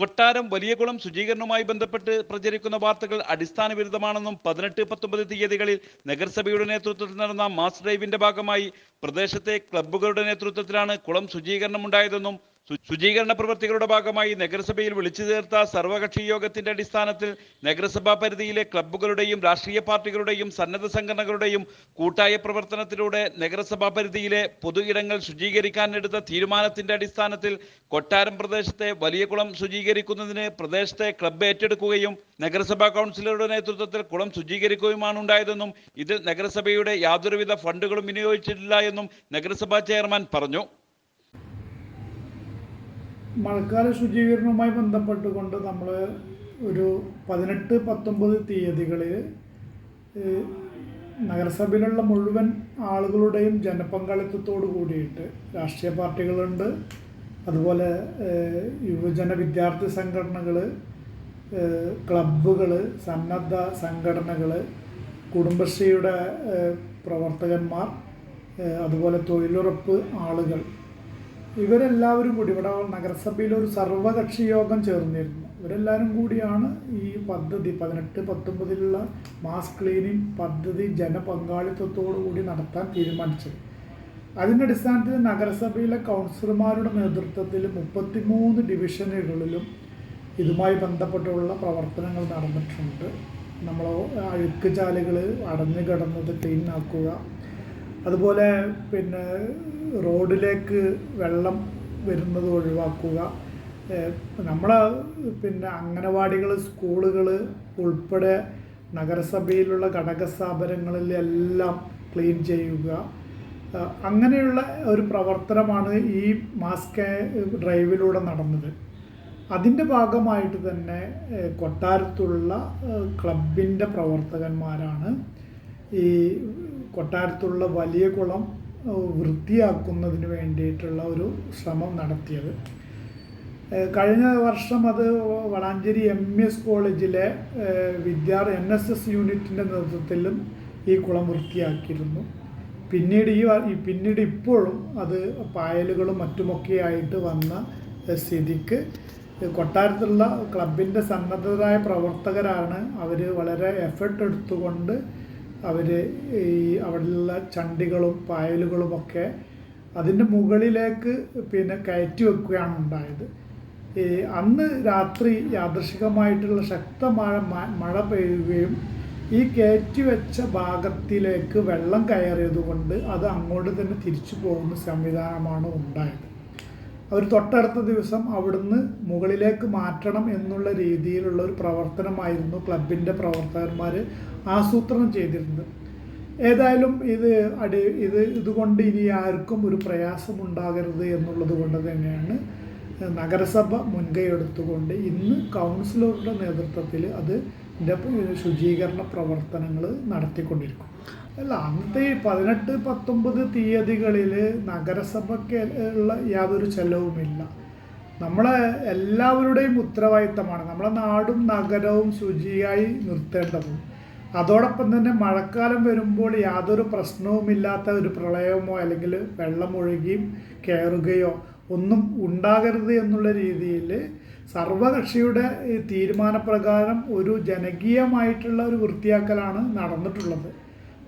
കൊട്ടാരം വലിയകുളം ശുചീകരണവുമായി ബന്ധപ്പെട്ട് പ്രചരിക്കുന്ന വാർത്തകൾ അടിസ്ഥാന വിരുദ്ധമാണെന്നും പതിനെട്ട് പത്തൊമ്പത് തീയതികളിൽ നഗരസഭയുടെ നേതൃത്വത്തിൽ നടന്ന മാസ് ഡ്രൈവിന്റെ ഭാഗമായി പ്രദേശത്തെ ക്ലബ്ബുകളുടെ നേതൃത്വത്തിലാണ് കുളം ശുചീകരണം ഉണ്ടായതെന്നും ശുചീകരണ പ്രവൃത്തികളുടെ ഭാഗമായി നഗരസഭയിൽ വിളിച്ചു ചേർത്ത സർവകക്ഷി യോഗത്തിന്റെ അടിസ്ഥാനത്തിൽ നഗരസഭാ പരിധിയിലെ ക്ലബ്ബുകളുടെയും രാഷ്ട്രീയ പാർട്ടികളുടെയും സന്നദ്ധ സംഘടനകളുടെയും കൂട്ടായ പ്രവർത്തനത്തിലൂടെ നഗരസഭാ പരിധിയിലെ പൊതു ഇടങ്ങൾ ശുചീകരിക്കാനെടുത്ത തീരുമാനത്തിന്റെ അടിസ്ഥാനത്തിൽ കൊട്ടാരം പ്രദേശത്തെ വലിയ കുളം ശുചീകരിക്കുന്നതിന് പ്രദേശത്തെ ക്ലബ്ബ് ഏറ്റെടുക്കുകയും നഗരസഭാ കൗൺസിലറുടെ നേതൃത്വത്തിൽ കുളം ശുചീകരിക്കുകയുമാണ് ഉണ്ടായതെന്നും ഇതിൽ നഗരസഭയുടെ യാതൊരുവിധ ഫണ്ടുകളും വിനിയോഗിച്ചിട്ടില്ല എന്നും നഗരസഭാ ചെയർമാൻ പറഞ്ഞു. മഴക്കാല ശുചീകരണവുമായി ബന്ധപ്പെട്ടുകൊണ്ട് നമ്മൾ ഒരു പതിനെട്ട് പത്തൊമ്പത് തീയതികളിൽ നഗരസഭയിലുള്ള മുഴുവൻ ആളുകളുടെയും ജനപങ്കാളിത്തത്തോട് കൂടിയിട്ട് രാഷ്ട്രീയ പാർട്ടികളുണ്ട്. അതുപോലെ യുവജന വിദ്യാർത്ഥി സംഘടനകൾ ക്ലബ്ബുകൾ സന്നദ്ധ സംഘടനകൾ കുടുംബശ്രീയുടെ പ്രവർത്തകന്മാർ അതുപോലെ തൊഴിലുറപ്പ് ആളുകൾ ഇവരെല്ലാവരും കൂടി ഇവിടെ നഗരസഭയിൽ ഒരു സർവകക്ഷി യോഗം ചേർന്നിരുന്നു. ഇവരെല്ലാവരും കൂടിയാണ് ഈ പദ്ധതി പതിനെട്ട് പത്തൊമ്പതിലുള്ള മാസ് ക്ലീനിങ് പദ്ധതി ജനപങ്കാളിത്തത്തോടു കൂടി നടത്താൻ തീരുമാനിച്ചത്. അതിന്റെ അടിസ്ഥാനത്തിൽ നഗരസഭയിലെ കൗൺസിലർമാരുടെ നേതൃത്വത്തിൽ മുപ്പത്തിമൂന്ന് ഡിവിഷനുകളിലും ഇതുമായി ബന്ധപ്പെട്ടുള്ള പ്രവർത്തനങ്ങൾ നടന്നിട്ടുണ്ട്. നമ്മൾ അഴുക്ക് ചാലുകൾ അടഞ്ഞു കിടന്നത് ക്ലീൻ ആക്കുക അതുപോലെ പിന്നെ റോഡിലേക്ക് വെള്ളം വരുന്നത് ഒഴിവാക്കുക. നമ്മളെ പിന്നെ അംഗനവാടികൾ സ്കൂളുകൾ ഉൾപ്പെടെ നഗരസഭയിലുള്ള ഘടക സ്ഥാപനങ്ങളിലെല്ലാം ക്ലീൻ ചെയ്യുക. അങ്ങനെയുള്ള ഒരു പ്രവർത്തനമാണ് ഈ മാസ്ക് ഡ്രൈവിലൂടെ നടന്നത്. അതിന്റെ ഭാഗമായിട്ട് തന്നെ കൊട്ടാരത്തുള്ള ക്ലബിന്റെ പ്രവർത്തകന്മാരാണ് ഈ കൊട്ടാരത്തുള്ള വലിയ കുളം വൃത്തിയാക്കുന്നതിന് വേണ്ടിയിട്ടുള്ള ഒരു ശ്രമം നടത്തിയത്. കഴിഞ്ഞ വർഷം അത് വളാഞ്ചേരി എം എസ് കോളേജിലെ വിദ്യാർ എൻ എസ് എസ് യൂണിറ്റിന്റെ നേതൃത്വത്തിലും ഈ കുളം വൃത്തിയാക്കിയിരുന്നു. പിന്നീട് ഈ പിന്നീട് ഇപ്പോഴും അത് പായലുകളും മറ്റുമൊക്കെ ആയിട്ട് വന്ന സ്ഥിതിക്ക് കൊട്ടാരത്തുള്ള ക്ലബിന്റെ സന്നദ്ധരായ പ്രവർത്തകരാണ് അവർ വളരെ എഫർട്ട് എടുത്തുകൊണ്ട് അവർ ഈ അവിടെയുള്ള ചണ്ടികളും പായലുകളുമൊക്കെ അതിന്റെ മുകളിലേക്ക് പിന്നെ കയറ്റി വെക്കുകയാണ് ഉണ്ടായത്. ഈ അന്ന് രാത്രി യാദൃശികമായിട്ടുള്ള ശക്തമായ മഴ പെയ്യുകയും ഈ കയറ്റി വെച്ച ഭാഗത്തിലേക്ക് വെള്ളം കയറിയതുകൊണ്ട് അത് അങ്ങോട്ട് തന്നെ തിരിച്ചു പോകുന്ന സംവിധാനമാണ് ഉണ്ടായത്. അവർ തൊട്ടടുത്ത ദിവസം അവിടുന്ന് മുകളിലേക്ക് മാറ്റണം എന്നുള്ള രീതിയിലുള്ള ഒരു പ്രവർത്തനമായിരുന്നു ക്ലബിന്റെ പ്രവർത്തകന്മാർ ആസൂത്രണം ചെയ്തിരുന്നത്. ഏതായാലും ഇത് അടി ഇത് ഇതുകൊണ്ട് ഇനി ആർക്കും ഒരു പ്രയാസമുണ്ടാകരുത് എന്നുള്ളത് കൊണ്ട് തന്നെയാണ് നഗരസഭ മുൻകൈ എടുത്തുകൊണ്ട് ഇന്ന് കൗൺസിലറുടെ നേതൃത്വത്തിൽ അത് ശുചീകരണ പ്രവർത്തനങ്ങൾ നടത്തിക്കൊണ്ടിരിക്കും. അല്ല അന്നത്തെ ഈ പതിനെട്ട് പത്തൊമ്പത് തീയതികളിൽ നഗരസഭയ്ക്ക് ഉള്ള യാതൊരു ചെലവുമില്ല. നമ്മളെ എല്ലാവരുടെയും ഉത്തരവാദിത്തമാണ്. നമ്മളെ നാടും നഗരവും ശുചിയായി നിർത്തേണ്ടതും. അതോടൊപ്പം തന്നെ മഴക്കാലം വരുമ്പോൾ യാതൊരു പ്രശ്നവുമില്ലാത്ത ഒരു പ്രളയമോ അല്ലെങ്കിൽ വെള്ളം ഒഴുകിയും കയറുകയോ ഒന്നും ഉണ്ടാകരുത് എന്നുള്ള രീതിയിൽ സർവകക്ഷിയുടെ തീരുമാനപ്രകാരം ഒരു ജനകീയമായിട്ടുള്ള ഒരു വൃത്തിയാക്കലാണ് നടന്നിട്ടുള്ളത്.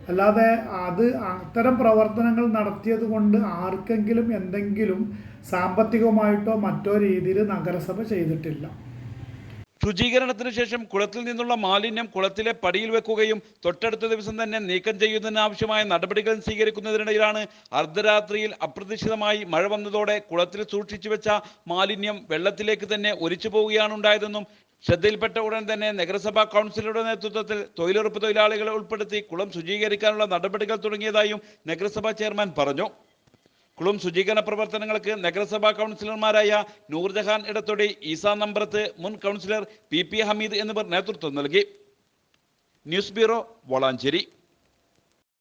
അല്ലാതെ അത് അത്തരം പ്രവർത്തനങ്ങൾ നടത്തിയത് കൊണ്ട് ആർക്കെങ്കിലും എന്തെങ്കിലും സാമ്പത്തികമായിട്ടോ മറ്റോ രീതിയിൽ നഗരസഭ ചെയ്തിട്ടില്ല. ശുചീകരണത്തിന് ശേഷം കുളത്തിൽ നിന്നുള്ള മാലിന്യം കുളത്തിലെ പടിയിൽ വെക്കുകയും തൊട്ടടുത്ത ദിവസം തന്നെ നീക്കം ചെയ്യുന്നതിന് ആവശ്യമായ നടപടികൾ സ്വീകരിക്കുന്നതിനിടയിലാണ് അർദ്ധരാത്രിയിൽ അപ്രതീക്ഷിതമായി മഴ വന്നതോടെ കുളത്തിൽ സൂക്ഷിച്ചു വെച്ച മാലിന്യം വെള്ളത്തിലേക്ക് തന്നെ ഒലിച്ചു പോവുകയാണ് ഉണ്ടായതെന്നും ശ്രദ്ധയിൽപ്പെട്ട ഉടൻ തന്നെ നഗരസഭാ കൗൺസിലറുടെ നേതൃത്വത്തിൽ തൊഴിലുറപ്പ് തൊഴിലാളികളെ ഉൾപ്പെടുത്തി കുളം ശുചീകരിക്കാനുള്ള നടപടികൾ തുടങ്ങിയതായും നഗരസഭാ ചെയർമാൻ പറഞ്ഞു. കുളം ശുചീകരണ പ്രവർത്തനങ്ങൾക്ക് നഗരസഭാ കൗൺസിലർമാരായ നൂർജഹാൻ ഇടത്തൊടി ഈസ നമ്പ്രത്ത് മുൻ കൗൺസിലർ പി പി ഹമീദ് എന്നിവർ നേതൃത്വം നൽകി. News bureau Valanchery.